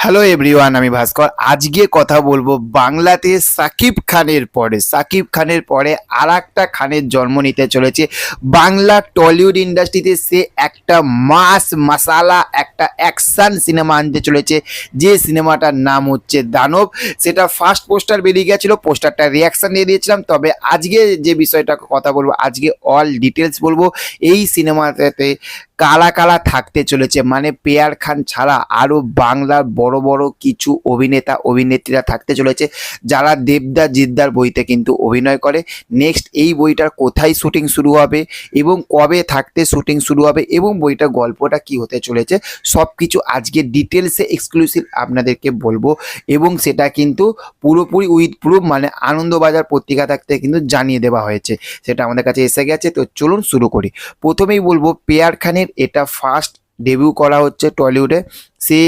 Hello everyone আমি ভাস্কর। আজকে কথা বলব বাংলাতে সাকিব খানের পরে। সাকিব খানের পরে আর একটা খানের জন্ম নিতে চলেছে। বাংলা টলিউড ইন্ডাস্ট্রিতে সে একটা মাস মাসালা একটা অ্যাকশন সিনেমা আনতে চলেছে। যে সিনেমাটার নাম হচ্ছে দানব। সেটা ফার্স্ট পোস্টার বেরিয়ে গেছিল পোস্টারটা রিয়াকশান দিয়ে দিয়েছিলাম। তবে আজকে যে বিষয়টা কথা বলব, আজকে অল ডিটেলস বলব, এই সিনেমাটাতে কালা কালা থাকতে চলেছে। মানে পেয়ার খান ছাড়া আরও বাংলার বড় বড় কিছু অভিনেতা, অভিনেত্রীরা থাকতে চলেছে, যারা দেবদা জিদ্দার বইতে কিন্তু অভিনয় করে। নেক্সট এই বইটার কোথায় শুটিং শুরু হবে এবং কবে থাকতে শুটিং শুরু হবে এবং বইটার গল্পটা কি হতে চলেছে সব কিছু আজকে ডিটেলসে এক্সক্লুসিভ আপনাদেরকে বলব এবং সেটা কিন্তু পুরোপুরি উইথ প্রুফ মানে আনন্দবাজার পত্রিকা থাকতে কিন্তু জানিয়ে দেওয়া হয়েছে। সেটা আমাদের কাছে এসে গেছে, তো চলুন শুরু করি। প্রথমেই বলব, পেয়ার খানের এটা ফার্স্ট ডেবিউ করা হচ্ছে টলিউডে। সে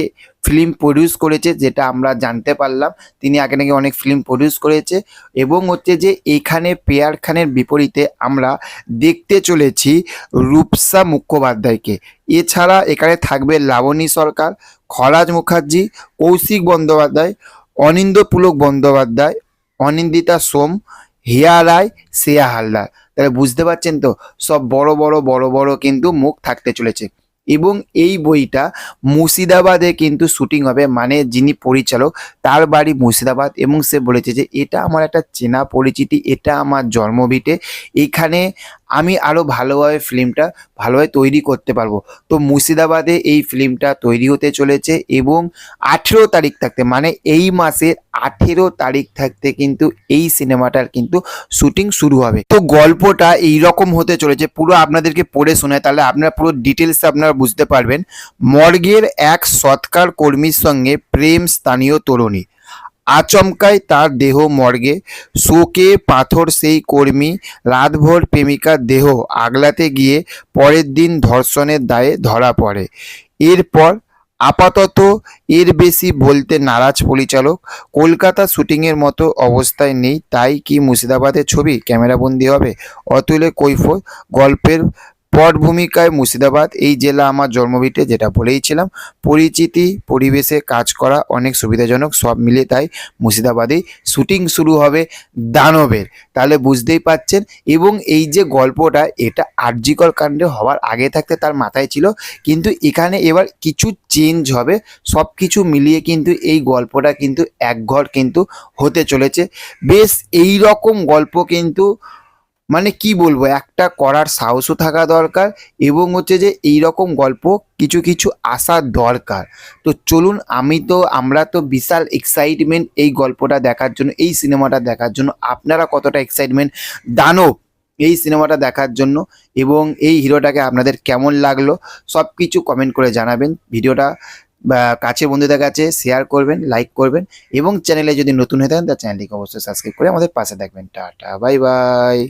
ফিল্ম প্রডিউস করেছে, যেটা আমরা জানতে পারলাম। তিনি আগে নাকি অনেক ফিল্ম প্রডিউস করেছে এবং হচ্ছে যে এখানে পেয়ার খানের বিপরীতে আমরা দেখতে চলেছি রূপসা মুখোপাধ্যায়কে। এছাড়া এখানে থাকবে লাবণী সরকার, খরাজ মুখার্জি, কৌশিক বন্দ্যোপাধ্যায়, অনিন্দ পুলক বন্দ্যোপাধ্যায়, অনিন্দিতা সোম, হিয়া রায়, শ্রেয়া হালদার। তাহলে বুঝতে পারছেন তো, সব বড় বড় বড় বড় কিন্তু মুখ থাকতে চলেছে। এবং এই বইটা মুর্শিদাবাদে কিন্তু শুটিং হবে। মানে যিনি পরিচালক, তার বাড়ি মুর্শিদাবাদ এবং সে বলেছে যে, এটা আমার একটা চেনা পরিচিতি, এটা আমার জন্মভিটে। এখানে আমি আরও ভালোভাবে ফিল্মটা ভালোভাবে তৈরি করতে পারব। তো মুর্শিদাবাদে এই ফিল্মটা তৈরি হতে চলেছে এবং আঠেরো তারিখ থাকতে মানে এই মাসের আঠেরো তারিখ থাকতে কিন্তু এই সিনেমাটার কিন্তু শুটিং শুরু হবে। তো গল্পটা এই রকম হতে চলেছে, পুরো আপনাদেরকে পড়ে শোনায় তাহলে আপনারা পুরো ডিটেলস আপনারা বুঝতে পারবেন। মর্গের এক সৎকার কর্মীর সঙ্গে প্রেম স্থানীয় তরুণী। আচমকায় তার দেহ মর্গে। শোকে পাথর সেই কর্মী, রাতভর প্রেমিকার দেহ আগলাতে গিয়ে পরের দিন ধর্ষণের দায়ে ধরা পড়ে। এরপর আপাতত এর বেশি বলতে নারাজ পরিচালক, কলকাতা শুটিংয়ের মতো অবস্থায় নেই, তাই কি মুর্শিদাবাদের ছবি ক্যামেরাবন্দি হবে? অতুলে কৈফত গল্পের পট ভূমিকায় মুর্শিদাবাদ, এই জেলা আমার জন্মভিটে যেটা বলেইছিলাম পরিচিতি, পরিবেশে কাজ করা অনেক সুবিধাজনক, সব মিলে তাই মুর্শিদাবাদেই শুটিং শুরু হবে দানবের। তাহলে বুঝতেই পাচ্ছেন? এবং এই যে গল্পটা, এটা আর্যিকর কাণ্ডে হওয়ার আগে থাকতে তার মাথায় ছিল, কিন্তু এখানে এবার কিছু চেঞ্জ হবে সব কিছু মিলিয়ে কিন্তু এই গল্পটা কিন্তু একঘর কিন্তু হতে চলেছে। বেশ এই রকম গল্প কিন্তু মানে কি বলব, একটা করার সাহসও থাকা দরকার এবং হচ্ছে যে এই রকম গল্প কিছু কিছু আসার দরকার। তো চলুন আমি তো, আমরা তো বিশাল এক্সাইটমেন্ট এই গল্পটা দেখার জন্য, এই সিনেমাটা দেখার জন্য, আপনারা কতটা এক্সাইটমেন্ট দানব এই সিনেমাটা দেখার জন্য এবং এই হিরোটাকে আপনাদের কেমন লাগল সব কিছু কমেন্ট করে জানাবেন। ভিডিওটা কাছে বন্ধুদের কাছে শেয়ার করবেন লাইক করবেন এবং চ্যানেলে যদি নতুন হয়ে থাকেন তার চ্যানেলটিকে অবশ্যই সাবস্ক্রাইব করে আমাদের পাশে থাকবেন। Tata bye bye